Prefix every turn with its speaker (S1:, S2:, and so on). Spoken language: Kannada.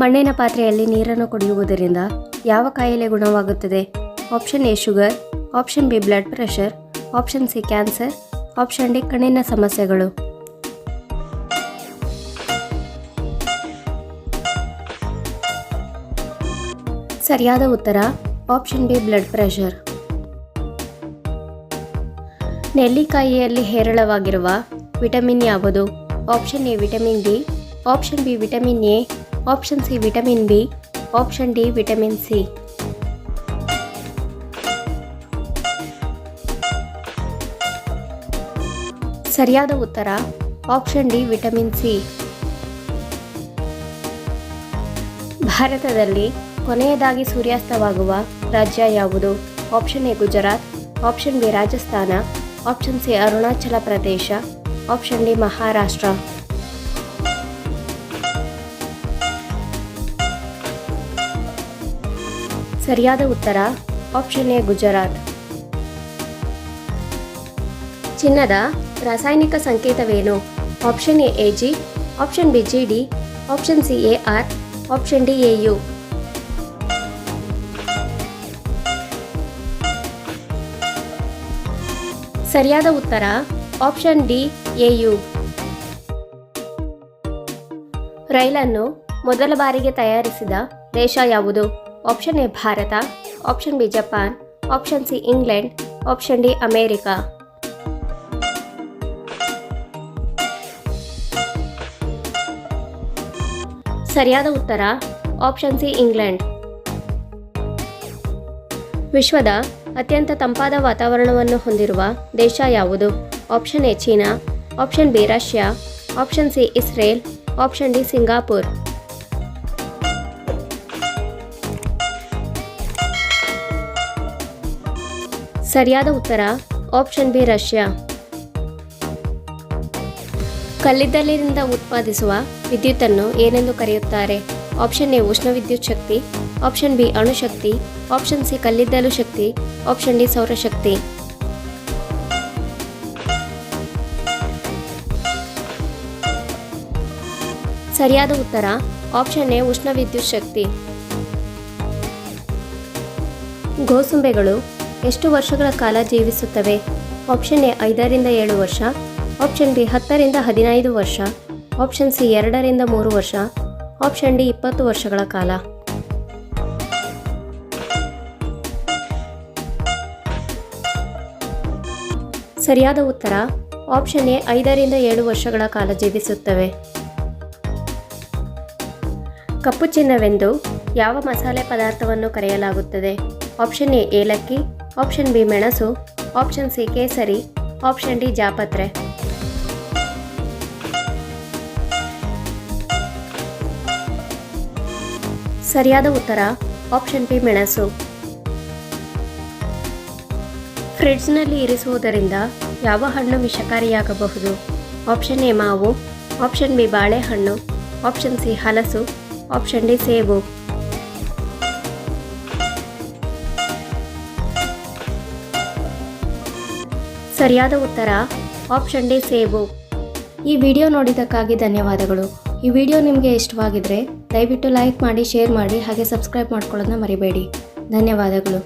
S1: ಮಣ್ಣಿನ ಪಾತ್ರೆಯಲ್ಲಿ ನೀರನ್ನು ಕುಡಿಯುವುದರಿಂದ ಯಾವ ಕಾಯಿಲೆ ಗುಣವಾಗುತ್ತದೆ? Option A sugar, option B blood pressure, option C cancer, option D ಕಣ್ಣಿನ ಸಮಸ್ಯೆಗಳು. ಸರಿಯಾದ ಉತ್ತರ, ಆಪ್ಷನ್ ಬಿ ಬ್ಲಡ್ ಪ್ರೆಷರ್. ನೆಲ್ಲಿಕಾಯಿಯಲ್ಲಿ ಹೇರಳವಾಗಿರುವ ವಿಟಮಿನ್ ಯಾವುದು? Option A vitamin D, option B vitamin A option C vitamin B option D vitamin C ಸರಿಯಾದ ಉತ್ತರ. ಆಪ್ಷನ್ ಡಿ ವಿಟಮಿನ್ ಸಿ ಭಾರತದಲ್ಲಿ ಕೊನೆಯದಾಗಿ ಸೂರ್ಯಾಸ್ತವಾಗುವ ರಾಜ್ಯ ಯಾವುದು? Option A Gujarat. Option B Rajasthan. Option C Arunachal Pradesh. Option D Maharashtra. ಸರಿಯಾದ ಉತ್ತರ ಆಪ್ಷನ್ ಎ ಗುಜರಾತ್. ಚಿನ್ನದ ರಾಸಾಯನಿಕ ಸಂಕೇತವೇನು? Option A G option B G D option C A R option D A U ಸರಿಯಾದ ಉತ್ತರ ಆಪ್ಷನ್ ಡಿ ಎ ಯು ರೈಲನ್ನು ಮೊದಲ ಬಾರಿಗೆ ತಯಾರಿಸಿದ ದೇಶ ಯಾವುದು? Option A Bharat option B Japan option C England option D America ಸರಿಯಾದ ಉತ್ತರ ಆಪ್ಷನ್ ಸಿ ಇಂಗ್ಲೆಂಡ್ ವಿಶ್ವದ ಅತ್ಯಂತ ತಂಪಾದ ವಾತಾವರಣವನ್ನು ಹೊಂದಿರುವ ದೇಶ ಯಾವುದು? Option A China. Option B Russia. Option C Israel. Option D Singapore. ಸರಿಯಾದ ಉತ್ತರ ಆಪ್ಷನ್ ಬಿ ರಷ್ಯಾ. ಕಲ್ಲಿದ್ದಲಿನಿಂದ ಉತ್ಪಾದಿಸುವ ವಿದ್ಯುತ್ತನ್ನು ಏನೆಂದು ಕರೆಯುತ್ತಾರೆ? ಆಪ್ಷನ್ ಎ ಉಷ್ಣ ವಿದ್ಯುತ್ ಶಕ್ತಿ. ಆಪ್ಷನ್ ಬಿ ಅಣುಶಕ್ತಿ. ಆಪ್ಷನ್ ಸಿ ಕಲ್ಲಿದ್ದಲು ಶಕ್ತಿ. ಆಪ್ಷನ್ ಡಿ ಸೌರಶಕ್ತಿ. ಸರಿಯಾದ ಉತ್ತರ ಆಪ್ಷನ್ ಎ ಉಷ್ಣ ವಿದ್ಯುತ್ ಶಕ್ತಿ ಗೋಸುಂಬೆಗಳು ಎಷ್ಟು ವರ್ಷಗಳ ಕಾಲ ಜೀವಿಸುತ್ತವೆ? ಆಪ್ಷನ್ ಎ ಐದರಿಂದ ಏಳು ವರ್ಷ. ಆಪ್ಷನ್ ಬಿ ಹತ್ತರಿಂದ ಹದಿನೈದು ವರ್ಷ. ಆಪ್ಷನ್ ಸಿ ಎರಡರಿಂದ ಮೂರು ವರ್ಷ. ಆಪ್ಷನ್ ಡಿ ಇಪ್ಪತ್ತು ವರ್ಷಗಳ ಕಾಲ. ಸರಿಯಾದ ಉತ್ತರ. ಆಪ್ಷನ್ ಎ ಐದರಿಂದ ಏಳು ವರ್ಷಗಳ ಕಾಲ ಜೀವಿಸುತ್ತವೆ. ಕಪ್ಪು ಚಿನ್ನವೆಂದು ಯಾವ ಮಸಾಲೆ ಪದಾರ್ಥವನ್ನು ಕರೆಯಲಾಗುತ್ತದೆ? ಆಪ್ಷನ್ ಎ ಏಲಕ್ಕಿ. ಆಪ್ಷನ್ ಬಿ ಮೆಣಸು, ಆಪ್ಷನ್ ಸಿ ಕೇಸರಿ, ಆಪ್ಷನ್ ಡಿ ಜಾಪತ್ರೆ. ಸರಿಯಾದ ಉತ್ತರ, ಆಪ್ಷನ್ ಬಿ ಮೆಣಸು. ಫ್ರಿಡ್ಜ್ನಲ್ಲಿ ಇರಿಸುವುದರಿಂದ ಯಾವ ಹಣ್ಣು ವಿಷಕಾರಿಯಾಗಬಹುದು? ಆಪ್ಷನ್ ಎ ಮಾವು, ಆಪ್ಷನ್ ಬಿ ಬಾಳೆಹಣ್ಣು, ಆಪ್ಷನ್ ಸಿ ಹಲಸು, ಆಪ್ಷನ್ ಡಿ ಸೇಬು. ಸರಿಯಾದ ಉತ್ತರ ಆಪ್ಷನ್ ಡಿ ಸೇಬು. ಈ ವಿಡಿಯೋ ನೋಡಿದ್ದಕ್ಕಾಗಿ ಧನ್ಯವಾದಗಳು. ಈ ವಿಡಿಯೋ ನಿಮಗೆ ಇಷ್ಟವಾಗಿದ್ದರೆ ದಯವಿಟ್ಟು ಲೈಕ್ ಮಾಡಿ, ಶೇರ್ ಮಾಡಿ ಹಾಗೆ ಸಬ್ಸ್ಕ್ರೈಬ್ ಮಾಡ್ಕೊಳ್ಳೋದನ್ನ ಮರಿಬೇಡಿ. ಧನ್ಯವಾದಗಳು.